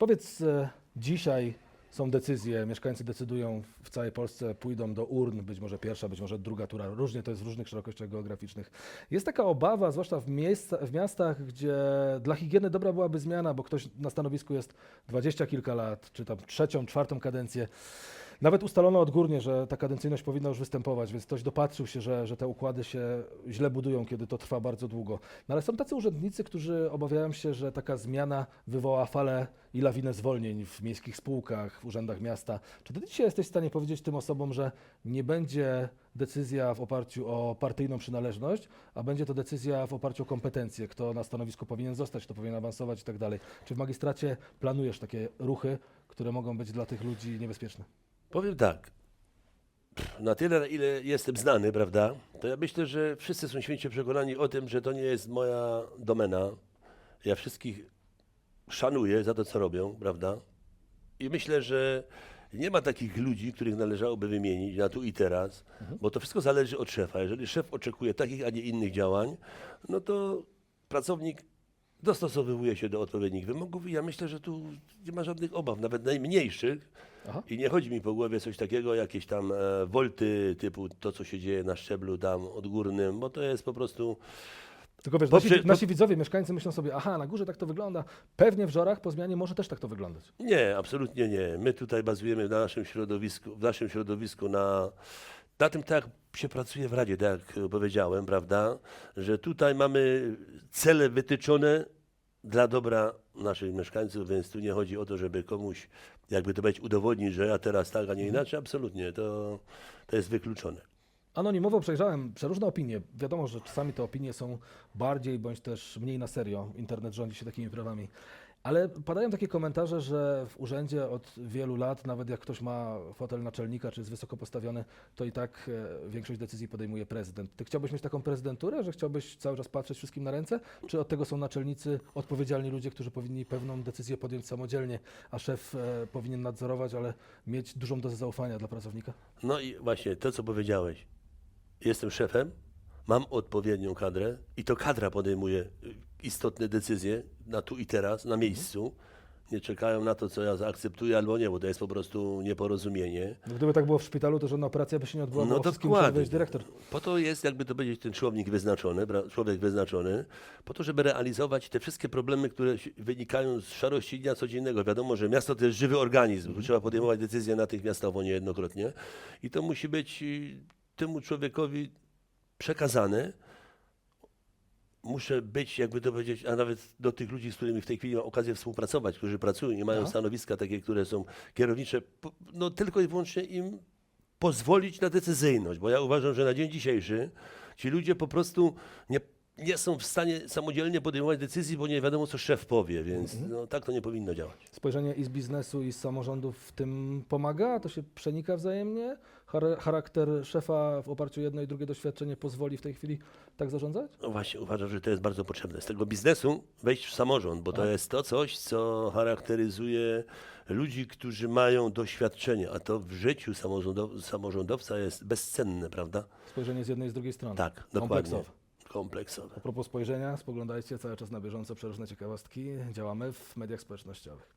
Powiedz, e, dzisiaj są decyzje, mieszkańcy decydują w- całej Polsce, pójdą do urn, być może pierwsza, być może druga tura, różnie to jest w różnych szerokościach geograficznych. Jest taka obawa, zwłaszcza w, miejsca, w miastach, gdzie dla higieny dobra byłaby zmiana, bo ktoś na stanowisku jest dwadzieścia kilka lat, czy tam trzecią, czwartą kadencję. Nawet ustalono odgórnie, że ta kadencyjność powinna już występować, więc ktoś dopatrzył się, że, że te układy się źle budują, kiedy to trwa bardzo długo. No ale są tacy urzędnicy, którzy obawiają się, że taka zmiana wywoła falę i lawinę zwolnień w miejskich spółkach, w urzędach miasta. Czy ty dzisiaj jesteś w stanie powiedzieć tym osobom, że nie będzie decyzja w oparciu o partyjną przynależność, a będzie to decyzja w oparciu o kompetencje, kto na stanowisku powinien zostać, kto powinien awansować i tak dalej. Czy w magistracie planujesz takie ruchy, które mogą być dla tych ludzi niebezpieczne? Powiem tak. Na tyle, na ile jestem znany, prawda, to ja myślę, że wszyscy są święcie przekonani o tym, że to nie jest moja domena. Ja wszystkich szanuję za to, co robią, prawda? I myślę, że nie ma takich ludzi, których należałoby wymienić na tu i teraz, bo to wszystko zależy od szefa. Jeżeli szef oczekuje takich, a nie innych działań, no to pracownik dostosowuje się do odpowiednich wymogów i ja myślę, że tu nie ma żadnych obaw, nawet najmniejszych. Aha. I nie chodzi mi po głowie coś takiego, jakieś tam e, wolty typu to, co się dzieje na szczeblu tam odgórnym, bo to jest po prostu... Tylko wiesz, nasi, nasi widzowie, mieszkańcy myślą sobie, aha, na górze tak to wygląda, pewnie w Żorach po zmianie może też tak to wyglądać. Nie, absolutnie nie. My tutaj bazujemy na naszym środowisku, w naszym środowisku na, na tym, tak się pracuje w Radzie, tak jak powiedziałem, prawda, że tutaj mamy cele wytyczone dla dobra naszych mieszkańców, więc tu nie chodzi o to, żeby komuś, jakby to być, udowodnić, że ja teraz tak, a nie inaczej. Absolutnie, to, to jest wykluczone. Anonimowo przejrzałem przeróżne opinie. Wiadomo, że czasami te opinie są bardziej bądź też mniej na serio. Internet rządzi się takimi prawami. Ale padają takie komentarze, że w urzędzie od wielu lat, nawet jak ktoś ma fotel naczelnika czy jest wysoko postawiony, to i tak e, większość decyzji podejmuje prezydent. Ty chciałbyś mieć taką prezydenturę, że chciałbyś cały czas patrzeć wszystkim na ręce? Czy od tego są naczelnicy, odpowiedzialni ludzie, którzy powinni pewną decyzję podjąć samodzielnie, a szef e, powinien nadzorować, ale mieć dużą dozę zaufania dla pracownika? No i właśnie to, co powiedziałeś. Jestem szefem, mam odpowiednią kadrę i to kadra podejmuje istotne decyzje na tu i teraz, na miejscu. Nie czekają na to, co ja zaakceptuję albo nie, bo to jest po prostu nieporozumienie. Gdyby tak było w szpitalu, to żadna operacja by się nie odbyła, No bo dokładnie. wejść dyrektor. Po to jest, jakby to powiedzieć, ten człowiek wyznaczony, człowiek wyznaczony, po to, żeby realizować te wszystkie problemy, które wynikają z szarości dnia codziennego. Wiadomo, że miasto to jest żywy organizm, trzeba podejmować decyzje natychmiastowo, niejednokrotnie i to musi być y, temu człowiekowi przekazane. Muszę być, jakby to powiedzieć, a nawet do tych ludzi, z którymi w tej chwili mam okazję współpracować, którzy pracują i mają Aha. stanowiska takie, które są kierownicze, po- no tylko i wyłącznie im pozwolić na decyzyjność, bo ja uważam, że na dzień dzisiejszy ci ludzie po prostu nie, nie są w stanie samodzielnie podejmować decyzji, bo nie wiadomo, co szef powie, więc no, tak to nie powinno działać. Spojrzenie i z biznesu, i z samorządów w tym pomaga? To się przenika wzajemnie? Char- charakter szefa w oparciu o jedno i drugie doświadczenie pozwoli w tej chwili tak zarządzać? No właśnie, uważam, że to jest bardzo potrzebne. Z tego biznesu wejść w samorząd, bo to jest to coś, co charakteryzuje ludzi, którzy mają doświadczenie, a to w życiu samorządow- samorządowca jest bezcenne, prawda? Spojrzenie z jednej i z drugiej strony. Tak, dokładnie. Kompleksowe. Kompleksowe. A propos spojrzenia, spoglądajcie cały czas na bieżąco przeróżne ciekawostki. Działamy w mediach społecznościowych.